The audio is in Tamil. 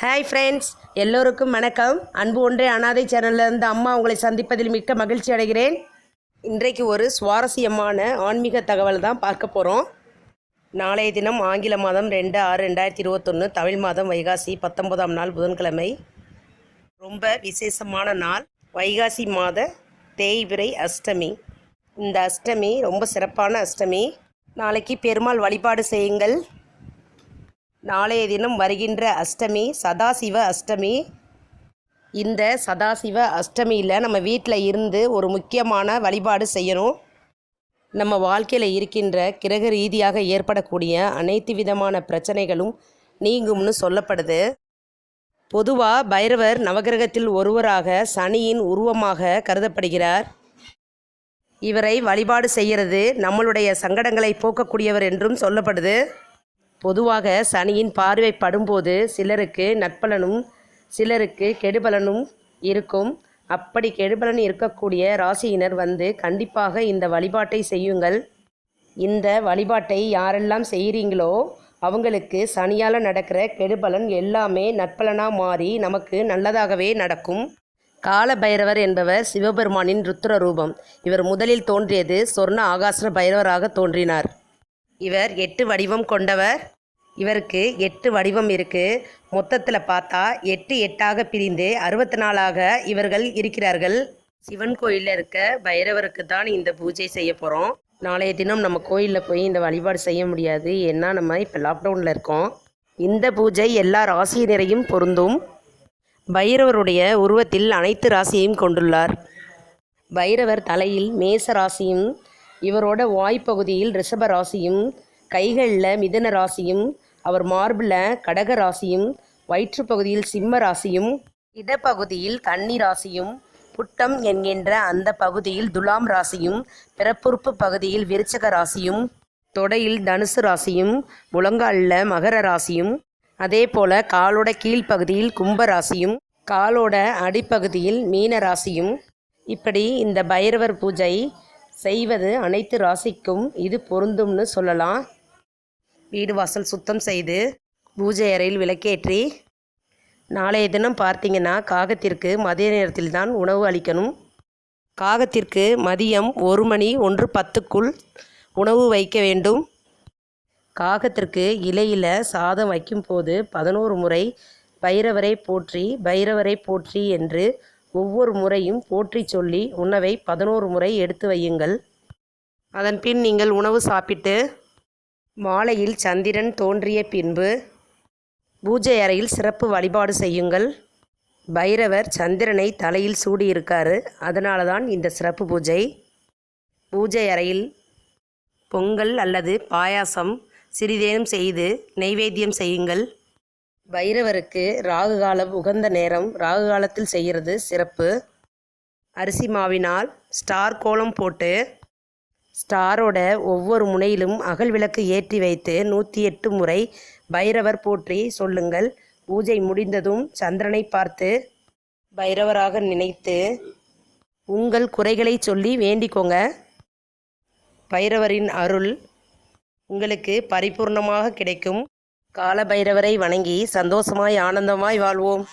ஹாய் ஃப்ரெண்ட்ஸ் எல்லோருக்கும் வணக்கம். அன்பு ஒன்றே அனாதை சேனல்ல இருந்து அம்மா உங்களை சந்திப்பதில் மிக்க மகிழ்ச்சி அடைகிறேன். இன்றைக்கு ஒரு சுவாரஸ்யமான ஆன்மீக தகவல் தான் பார்க்க போகிறோம் நாளைய தினம் ஆங்கில மாதம் ரெண்டு ஆறு ரெண்டாயிரத்தி இருபத்தொன்று தமிழ் மாதம் வைகாசி பத்தொன்பதாம் நாள் புதன்கிழமை. ரொம்ப விசேஷமான நாள். வைகாசி மாத தேய்பிறை அஷ்டமி. இந்த அஷ்டமி ரொம்ப சிறப்பான அஷ்டமி. நாளைக்கு பெருமாள் வழிபாடு செய்யுங்கள். நாளைய தினம் வருகின்ற அஷ்டமி சதாசிவ அஷ்டமி. இந்த சதாசிவ அஷ்டமியில் நம்ம வீட்டில் இருந்து ஒரு முக்கியமான வழிபாடு செய்யணும். நம்ம வாழ்க்கையில் இருக்கின்ற கிரக ரீதியாக ஏற்படக்கூடிய அனைத்து விதமான பிரச்சனைகளும் நீங்கும்னு சொல்லப்படுது. பொதுவாக பைரவர் நவகிரகத்தில் ஒருவராக சனியின் உருவமாக கருதப்படுகிறார். இவரை வழிபாடு செய்கிறது நம்மளுடைய சங்கடங்களை போக்கக்கூடியவர் என்றும் சொல்லப்படுது. பொதுவாக சனியின் பார்வை படும்போது சிலருக்கு நற்பலனும் சிலருக்கு கெடுபலனும் இருக்கும். அப்படி கெடுபலன் இருக்கக்கூடிய ராசியினர் வந்து கண்டிப்பாக இந்த வழிபாட்டை செய்யுங்கள். இந்த வழிபாட்டை யாரெல்லாம் செய்கிறீங்களோ அவங்களுக்கு சனியால் நடக்கிற கெடுபலன் எல்லாமே நற்பலனாக மாறி நமக்கு நல்லதாகவே நடக்கும். கால பைரவர் என்பவர் சிவபெருமானின் ருத்ர ரூபம். இவர் முதலில் தோன்றியது சொர்ண ஆகாசன பைரவராக தோன்றினார். இவர் எட்டு வடிவம் கொண்டவர். இவருக்கு எட்டு வடிவம் இருக்குது மொத்தத்தில் பார்த்தா எட்டு எட்டாக பிரிந்து அறுபத்தி நாலாக இவர்கள் இருக்கிறார்கள். சிவன் கோயிலில் இருக்க பைரவருக்கு தான் இந்த பூஜை செய்ய போகிறோம் நாளைய தினம் நம்ம கோயிலில் போய் இந்த வழிபாடு செய்ய முடியாது. ஏன்னா நம்ம இப்போ லாக்டவுனில் இருக்கோம். இந்த பூஜை எல்லா ராசியினரையும் பொருந்தும். பைரவருடைய உருவத்தில் அனைத்து ராசியையும் கொண்டுள்ளார். பைரவர் தலையில் மேச ராசியும் இவரோட வாய்ப்பகுதியில் ரிஷப ராசியும் கைகளில் மிதன ராசியும் அவர் மார்பில் கடக ராசியும் வயிற்றுப்பகுதியில் சிம்ம ராசியும் இடப்பகுதியில் கன்னி ராசியும் புட்டம் என்கின்ற அந்த பகுதியில் துலாம் ராசியும் பிறப்புறுப்பு பகுதியில் விருச்சக ராசியும் தொடையில் தனுசு ராசியும் முழங்காலில் மகர ராசியும் அதே போல காலோட கீழ்ப்பகுதியில் கும்ப ராசியும் காலோட அடிப்பகுதியில் மீன ராசியும். இப்படி இந்த பைரவர் பூஜை செய்வது அனைத்து ராசிக்கும் இது பொருந்தும்னு சொல்லலாம். வீடு வாசல் சுத்தம் செய்து பூஜை அறையில் விளக்கேற்றி நாளைய தினம் பார்த்தீங்கன்னா காகத்திற்கு மதிய நேரத்தில் தான் உணவு அளிக்கணும். காகத்திற்கு மதியம் ஒரு மணி ஒன்று பத்துக்குள் உணவு வைக்க வேண்டும். காகத்திற்கு இலையில் சாதம் வைக்கும்போது பதினோரு முறை பைரவரை போற்றி பைரவரை போற்றி என்று ஒவ்வொரு முறையும் போற்றி சொல்லி உணவை பதினோரு முறை எடுத்து வையுங்கள். அதன் பின் நீங்கள் உணவு சாப்பிட்டு மாலையில் சந்திரன் தோன்றிய பின்பு பூஜை அறையில் சிறப்பு வழிபாடு செய்யுங்கள். பைரவர் சந்திரனை தலையில் சூடியிருக்காரு. அதனால தான் இந்த சிறப்பு பூஜை. பூஜை அறையில் பொங்கல் அல்லது பாயாசம் சிறிதேனும் செய்து நெய்வேத்தியம் செய்யுங்கள். பைரவருக்கு ராகு காலம் உகந்த நேரம். ராகு காலத்தில் செய்கிறது சிறப்பு. அரிசி மாவினால் ஸ்டார் கோலம் போட்டு ஸ்டாரோட ஒவ்வொரு முனையிலும் அகல் விளக்கு ஏற்றி வைத்து நூற்றி எட்டு முறை பைரவர் போற்றி சொல்லுங்கள். பூஜை முடிந்ததும் சந்திரனை பார்த்து பைரவராக நினைத்து உங்கள் குறைகளை சொல்லி வேண்டிக்கோங்க. பைரவரின் அருள் உங்களுக்கு பரிபூர்ணமாக கிடைக்கும். கால பைரவரை வணங்கி சந்தோஷமாய் ஆனந்தமாய் வாழ்வோம்.